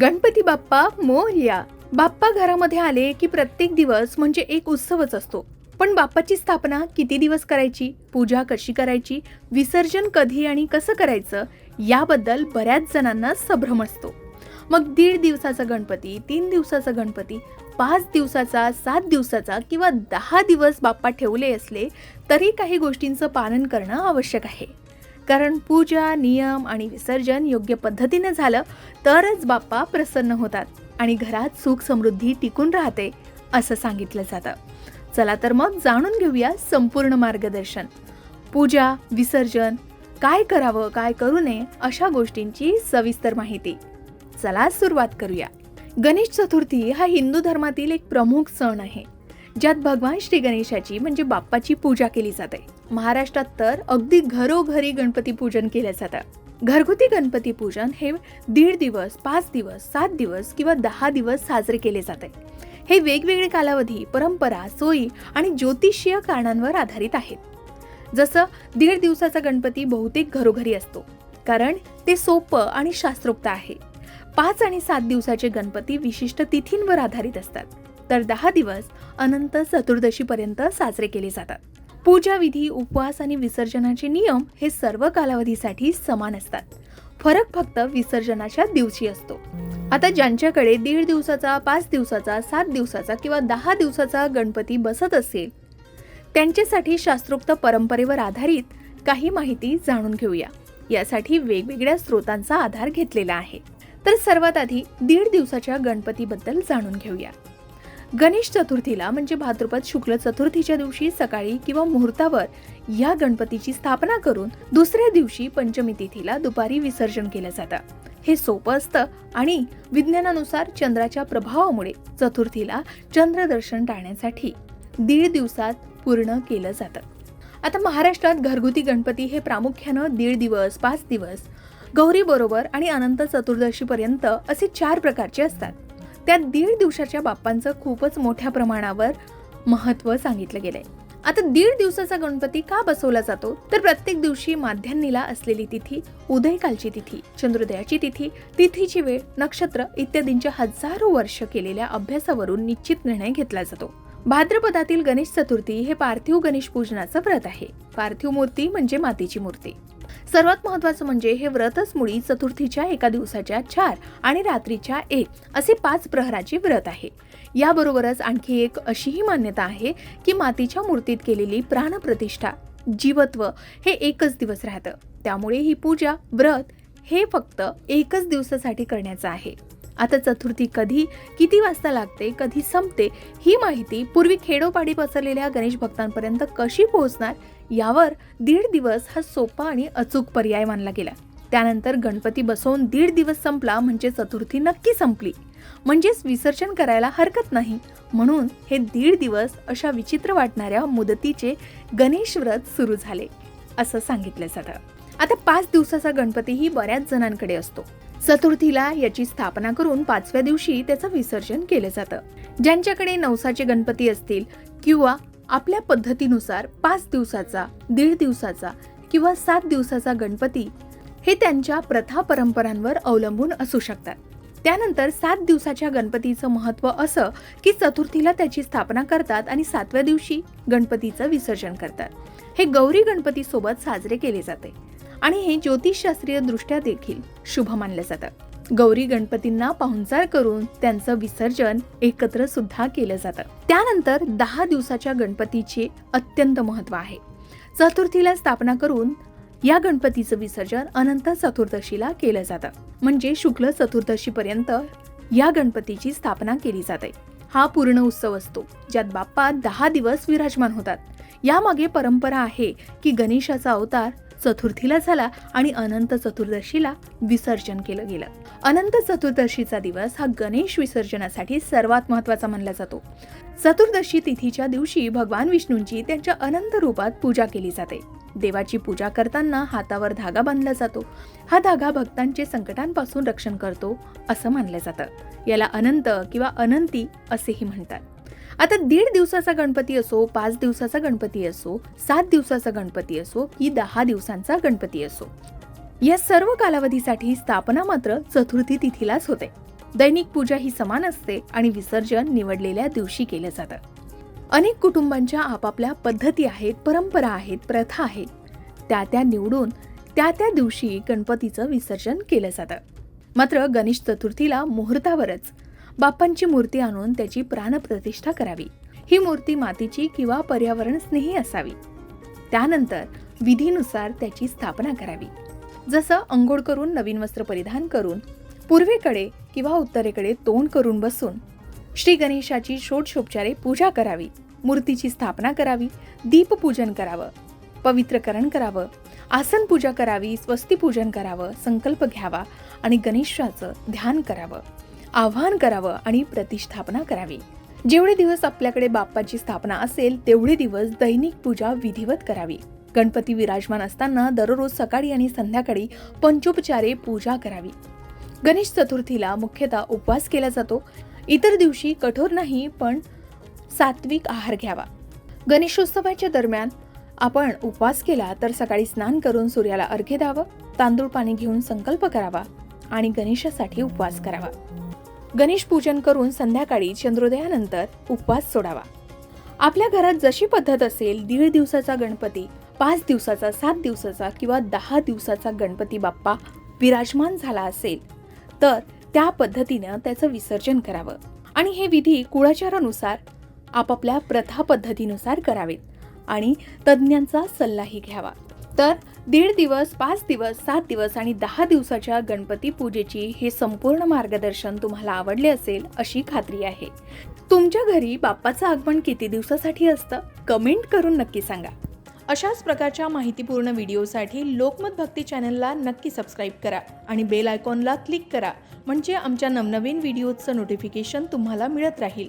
गणपती बाप्पा मोर्या बाप्पा घरामध्ये आले की प्रत्येक दिवस म्हणजे एक उत्सवच असतो. पण बाप्पाची स्थापना किती दिवस करायची? पूजा कशी करायची? विसर्जन कधी आणि कसं करायचं? याबद्दल बऱ्याच जणांना संभ्रम असतो. मग दीड दिवसाचा गणपती तीन दिवसाचा गणपती पाच दिवसाचा सात दिवसाचा किंवा दहा दिवस बाप्पा ठेवले असले तरी काही गोष्टींचं पालन करणं आवश्यक आहे. कारण पूजा नियम आणि विसर्जन योग्य पद्धतीने झालं तरच बाप्पा प्रसन्न होतात आणि घरात सुख समृद्धी टिकून राहते असं सांगितलं जातं. चला तर मग जाणून घेऊया संपूर्ण मार्गदर्शन. पूजा विसर्जन काय करावं काय करू नये अशा गोष्टींची सविस्तर माहिती. चला सुरुवात करूया. गणेश चतुर्थी हा हिंदू धर्मातील एक प्रमुख सण आहे ज्यात भगवान श्री गणेशाची म्हणजे बाप्पाची पूजा केली जाते. महाराष्ट्रात तर अगदी घरोघरी गणपती पूजन केलं जातं. घरगुती गणपती पूजन हे दीड दिवस पाच दिवस सात दिवस किंवा दहा दिवस साजरे केले जाते. हे वेगवेगळे कालावधी परंपरा सोयी आणि ज्योतिषीय कारणांवर आधारित आहेत. जसं दीड दिवसाचा गणपती बहुतेक घरोघरी असतो कारण ते सोपं आणि शास्त्रोक्त आहे. पाच आणि सात दिवसाचे गणपती विशिष्ट तिथींवर आधारित असतात. तर दहा दिवस अनंत चतुर्दशीपर्यंत साजरे केले जातात. पूजा विधी उपवास आणि विसर्जनाचे नियम हे सर्व कालावधीसाठी समान असतात. फरक फक्त विसर्जनाच्या दिवशी असतो. आता ज्यांच्याकडे दीड दिवसाचा पाच दिवसाचा सात दिवसाचा किंवा दहा दिवसाचा गणपती बसत असेल त्यांच्यासाठी शास्त्रोक्त परंपरेवर आधारित काही माहिती जाणून घेऊया. यासाठी वेगवेगळ्या स्रोतांचा आधार घेतलेला आहे. तर सर्वात आधी दीड दिवसाच्या गणपतीबद्दल जाणून घेऊया. गणेश चतुर्थीला म्हणजे भाद्रपद शुक्ल चतुर्थीच्या दिवशी सकाळी किंवा मुहूर्तावर या गणपतीची स्थापना करून दुसऱ्या दिवशी पंचमी तिथीला दुपारी विसर्जन केलं जातं. हे सोपं असतं आणि विज्ञानानुसार चंद्राच्या प्रभावामुळे चतुर्थीला चंद्रदर्शन टाळण्यासाठी दीड दिवसात पूर्ण केलं जातं. आता महाराष्ट्रात घरगुती गणपती हे प्रामुख्यानं दीड दिवस पाच दिवस गौरी बरोबर आणि अनंत चतुर्दशीपर्यंत असे चार प्रकारचे असतात. त्या दीड दिवसाच्या बाप्पांचं खूपच मोठ्या प्रमाणावर महत्त्व सांगितलं गेलंय. आता दीड दिवसाचा गणपती का बसवला जातो? तर प्रत्येक दिवशी माध्यान्नीला असलेली तिथी उदयकालची तिथी चंद्रोदयाची तिथी तिथीची वेळ नक्षत्र इत्यादींच्या हजारो वर्ष केलेल्या अभ्यासावरून निश्चित निर्णय घेतला जातो. भाद्रपदातील गणेश चतुर्थी हे पार्थिव गणेश पूजनाचं व्रत आहे. पार्थिव मूर्ती म्हणजे मातीची मूर्ती. सर्वात महत्वाचं म्हणजे हे व्रतच मुळी चतुर्थीच्या एका दिवसाच्या चार आणि रात्रीच्या एक असे पाच प्रहराचे व्रत आहे. याबरोबरच आणखी एक अशीही मान्यता आहे की मातीच्या मूर्तीत केलेली प्राणप्रतिष्ठा जीवत्व हे एकच दिवस राहतं. त्यामुळे ही पूजा व्रत हे फक्त एकच दिवसासाठी करण्याचं आहे. आता चतुर्थी कधी किती वाजता लागते कधी संपते ही माहिती पूर्वी खेडोपाडी पसरलेल्या गणेश भक्तांपर्यंत कशी पोहोचणार यावर दीड दिवस हा सोपा आणि अचूक पर्याय मानला गेला. त्यानंतर गणपती बसवून दीड दिवस संपला म्हणजे चतुर्थी नक्की संपली. म्हणजेच विसर्जन करायला हरकत नाही. म्हणून हे दीड दिवस अशा विचित्र वाटणाऱ्या मुदतीचे गणेश व्रत सुरू झाले असं सांगितलं जातं आता पाच दिवसाचा गणपतीही बऱ्याच जणांकडे असतो. चतुर्थीला याची स्थापना करून पाचव्या दिवशी त्याचं विसर्जन केलं जातं. ज्यांच्याकडे नवसाचे गणपती असतील किंवा आपल्या पद्धतीनुसार पाच दिवसाचा दीड दिवसाचा किंवा सात दिवसाचा गणपती हे त्यांच्या प्रथा परंपरांवर अवलंबून असू शकतात. त्यानंतर सात दिवसाच्या गणपतीचं महत्त्व असं की चतुर्थीला त्याची स्थापना करतात आणि सातव्या दिवशी गणपतीचं विसर्जन करतात. हे गौरी गणपतीसोबत साजरे केले जाते. आणि हे ज्योतिषशास्त्रीय दृष्ट्या देखील शुभ मानलं जातं. गौरी गणपतींना पाहुणचार करून त्यांचं विसर्जन एकत्र सुद्धा केलं जातं. त्यानंतर दहा दिवसाच्या गणपतीचे अत्यंत महत्त्व आहे. चतुर्थीला स्थापना करून या गणपतीचं विसर्जन अनंत चतुर्दशीला केलं जातं. म्हणजे शुक्ल चतुर्दशीपर्यंत या गणपतीची स्थापना केली जाते. हा पूर्ण उत्सव असतो ज्यात बाप्पा दहा दिवस विराजमान होतात. यामागे परंपरा आहे की गणेशाचा अवतार चतुर्थीला झाला आणि अनंत चतुर्दशीला विसर्जन केलं गेलं. अनंत चतुर्दशीचा दिवस हा गणेश विसर्जनासाठी सर्वात महत्त्वाचा मानला जातो. चतुर्दशी तिथीच्या दिवशी भगवान विष्णूंची त्यांच्या अनंत रूपात पूजा केली जाते. देवाची पूजा करताना हातावर धागा बांधला जातो. हा धागा भक्तांचे संकटांपासून रक्षण करतो असं मानलं जातं. याला अनंत किंवा अनंती असेही म्हणतात. आता दीड दिवसाचा गणपती असो पाच दिवसाचा गणपती असो सात दिवसाचा गणपती असो की दहा दिवसांचा गणपती असो. या सर्व कालावधीसाठी स्थापना मात्र चतुर्थी तिथीलाच होते. दैनिक पूजा ही समान असते आणि विसर्जन निवडलेल्या दिवशी केलं जातं. अनेक कुटुंबांच्या आपापल्या पद्धती आहेत परंपरा आहेत प्रथा आहेत. त्या त्या निवडून त्या त्या दिवशी गणपतीचं विसर्जन केलं जातं. मात्र गणेश चतुर्थीला मुहूर्तावरच बाप्पांची मूर्ती आणून त्याची प्राणप्रतिष्ठा करावी. ही मूर्ती मातीची किंवा पर्यावरण स्नेही असावी. त्यानंतर विधीनुसार त्याची स्थापना करावी. जसं अंघोळ करून नवीन वस्त्र परिधान करून पूर्वेकडे किंवा उत्तरेकडे तोंड करून बसून श्री गणेशाची षोडशोपचारे पूजा करावी मूर्तीची स्थापना करावी दीपपूजन करावं पवित्रकरण करावं आसन पूजा करावी स्वस्तिपूजन करावं संकल्प घ्यावा आणि गणेशाचं ध्यान करावं. आव्हान करावं आणि प्रतिष्ठापना करावी. जेवढे दिवस आपल्याकडे बाप्पाची स्थापना असेल तेवढे दिवस दैनिक पूजा विधिवत करावी. गणपती विराजमान असताना दररोज सकाळी आणि संध्याकाळी पंचोपचारे पूजा करावी. गणेश चतुर्थीला मुख्यतः उपवास केला जातो. इतर दिवशी कठोर नाही पण सात्विक आहार घ्यावा. गणेशोत्सवाच्या दरम्यान आपण उपवास केला तर सकाळी स्नान करून सूर्याला अर्घ्य द्यावं तांदूळ पाणी घेऊन संकल्प करावा आणि गणेशासाठी उपवास करावा. गणेश पूजन करून संध्याकाळी चंद्रोदयानंतर उपवास सोडावा. आपल्या घरात जशी पद्धत असेल दीड दिवसाचा गणपती पाच दिवसाचा सात दिवसाचा किंवा दहा दिवसाचा गणपती बाप्पा विराजमान झाला असेल तर त्या पद्धतीनं त्याचं विसर्जन करावं. आणि हे विधी कुळाचारानुसार आपापल्या प्रथा पद्धतीनुसार करावेत आणि तज्ज्ञांचा सल्लाही घ्यावा. तर दीड दिवस पाच दिवस सात दिवस आणि दहा दिवसाच्या गणपती पूजेची हे संपूर्ण मार्गदर्शन तुम्हाला आवडले असेल अशी खात्री आहे. तुमच्या घरी बाप्पाचं आगमन किती दिवसासाठी असतं? कमेंट करून नक्की सांगा. अशाच प्रकारच्या माहितीपूर्ण व्हिडिओसाठी लोकमत भक्ती चॅनलला नक्की सबस्क्राईब करा आणि बेल आयकॉनला क्लिक करा म्हणजे आमच्या नवनवीन व्हिडिओचं नोटिफिकेशन तुम्हाला मिळत राहील.